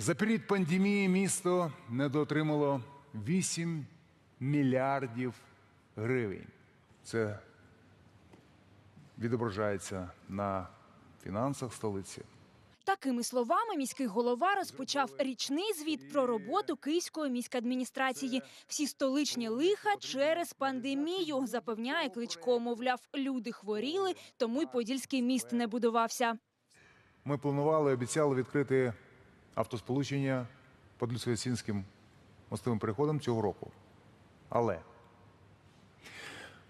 За період пандемії місто недоотримало 8 мільярдів гривень. Це відображається на фінансах столиці. Такими словами міський голова розпочав річний звіт про роботу Київської міськадміністрації. Всі столичні лиха через пандемію, запевняє Кличко. Мовляв, люди хворіли, тому й Подільський міст не будувався. Ми планували, обіцяли відкрити автосполучення Подільсько-Ясінським мостовим переходом цього року. Але.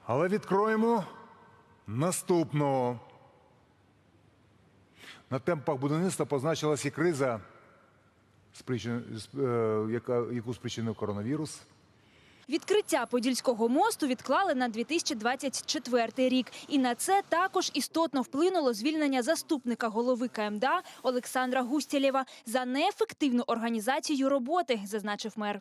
Але відкроємо наступного. На темпах будівництва позначилася і криза, е, яку спричинив коронавірус. Відкриття Подільського мосту відклали на 2024 рік. І на це також істотно вплинуло звільнення заступника голови КМДА Олександра Густєлєва за неефективну організацію роботи, зазначив мер.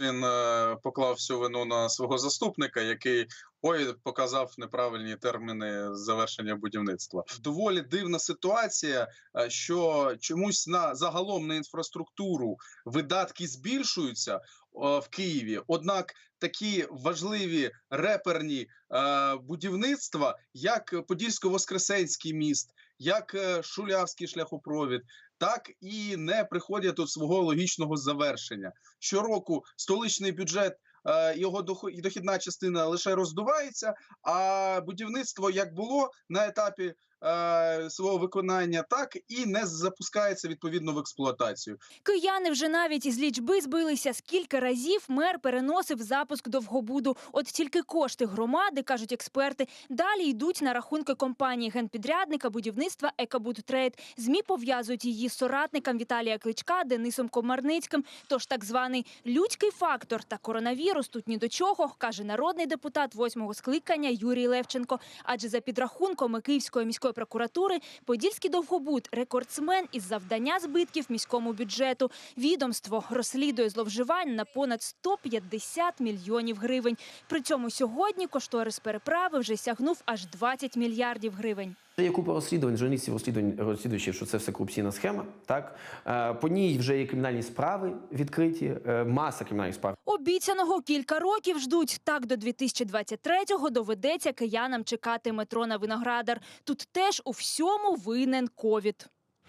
Він е, поклав всю вину на свого заступника, який ой показав неправильні терміни завершення будівництва. Доволі дивна ситуація, е, що чомусь на загалом на інфраструктуру видатки збільшуються в Києві. Однак такі важливі реперні е, будівництва, як Подільсько-Воскресенський міст, як е, Шулявський шляхопровід, так і не приходять до свого логічного завершення. Щороку столичний бюджет. Е, Його дохідна частина лише роздувається, а будівництво як було на етапі е, свого виконання, так і не запускається відповідно в експлуатацію. Кияни вже навіть із лічби збилися. Скільки разів мер переносив запуск довгобуду. От тільки кошти громади, кажуть експерти, далі йдуть на рахунки компанії генпідрядника будівництва Екобудтрейд. Змі пов'язують її з соратником Віталія Кличка Денисом Комарницьким. Тож так званий людський фактор та коронавірус тут ні до чого, каже народний депутат восьмого скликання Юрій Левченко. Адже за підрахунками Київської міської прокуратури Подільський довгобуд рекордсмен із завдання збитків міському бюджету. Відомство розслідує зловживань на понад 150 мільйонів гривень. При цьому сьогодні кошторис переправи вже сягнув аж 20 мільярдів гривень. Це є купа розслідувань, журналістів розслідувань, розслідуючих, що це все корупційна схема. Так Е, по ній вже є кримінальні справи відкриті, е, маса кримінальних справ. Обіцяного кілька років ждуть. Так до 2023-го доведеться киянам чекати метро на Виноградар. Тут теж у всьому винен ковід.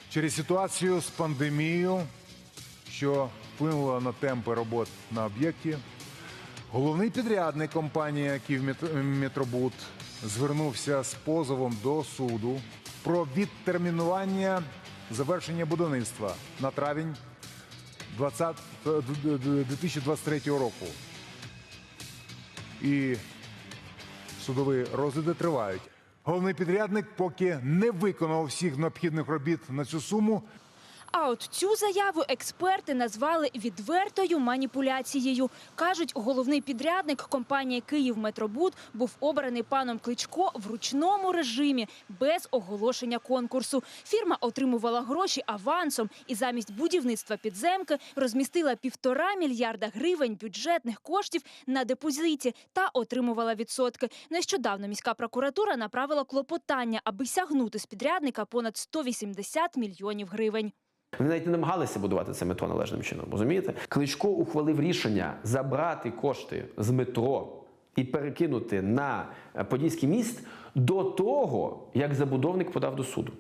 Через ситуацію з пандемією, що вплинула на темпи робот на об'єкті, головний підрядник компанії «Київметробуд» звернувся з позовом до суду про відтермінування завершення будівництва на травень 20 2023 року. І судові розгляди тривають. Головний підрядник поки не виконав всіх необхідних робіт на цю суму. А от цю заяву експерти назвали відвертою маніпуляцією. Кажуть, головний підрядник компанії «Київметробуд» був обраний паном Кличко в ручному режимі без оголошення конкурсу. Фірма отримувала гроші авансом і замість будівництва підземки розмістила півтора мільярда гривень бюджетних коштів на депозиті та отримувала відсотки. Нещодавно міська прокуратура направила клопотання, аби сягнути з підрядника понад 180 мільйонів гривень. Вони навіть не намагалися будувати це метро належним чином. Розумієте? Кличко ухвалив рішення забрати кошти з метро і перекинути на е, Подільський міст до того, як забудовник подав до суду.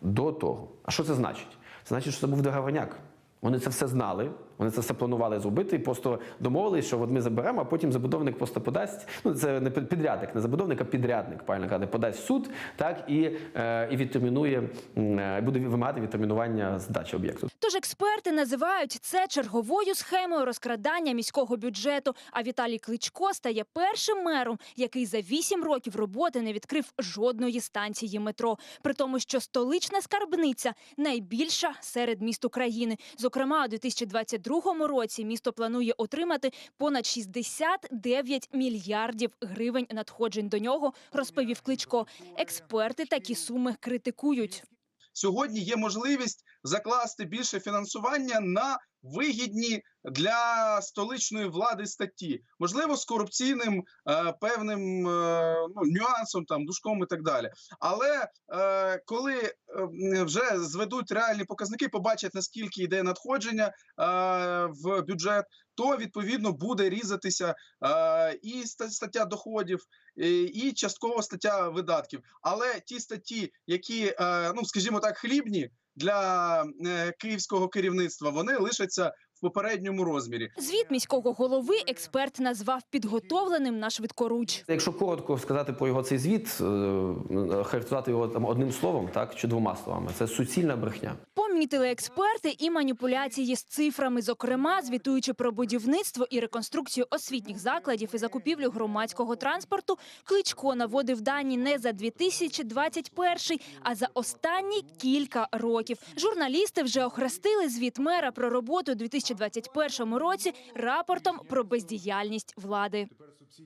До того. А що це значить? Це значить, що це був договорняк. Вони це все знали, вони це все планували зробити і просто домовились, що от ми заберемо, а потім забудовник просто подасть. Ну це не підрядник, не забудовник, а підрядник, правильно казати, подасть в суд, так і, е, і відтермінує, е, буде вимагати відтермінування здачі об'єкту. Тож експерти називають це черговою схемою розкрадання міського бюджету. А Віталій Кличко стає першим мером, який за вісім років роботи не відкрив жодної станції метро. При тому, що столична скарбниця найбільша серед міст України. Зокрема, у 2022 році місто планує отримати понад 69 мільярдів гривень надходжень до нього, розповів Кличко. Експерти такі суми критикують. Сьогодні є можливість закласти більше фінансування на вигідні для столичної влади статті, можливо, з корупційним е, певним е, ну, нюансом, там душком і так далі. Але е, коли вже зведуть реальні показники, побачать наскільки йде надходження е, в бюджет, то відповідно буде різатися е, і стаття доходів, і, частково стаття видатків. Але ті статті, які, е, ну скажімо так, хлібні для київського керівництва, вони лишаться в попередньому розмірі. Звіт міського голови експерт назвав підготовленим на швидкоруч. Якщо коротко сказати про його цей звіт, е, характеризувати його там одним словом, так чи двома словами, це суцільна брехня. Помітили експерти і маніпуляції з цифрами, зокрема, звітуючи про будівництво і реконструкцію освітніх закладів і закупівлю громадського транспорту, Кличко наводив дані не за 2021, а за останні кілька років. Журналісти вже охрестили звіт мера про роботу у 2021 році рапортом про бездіяльність влади.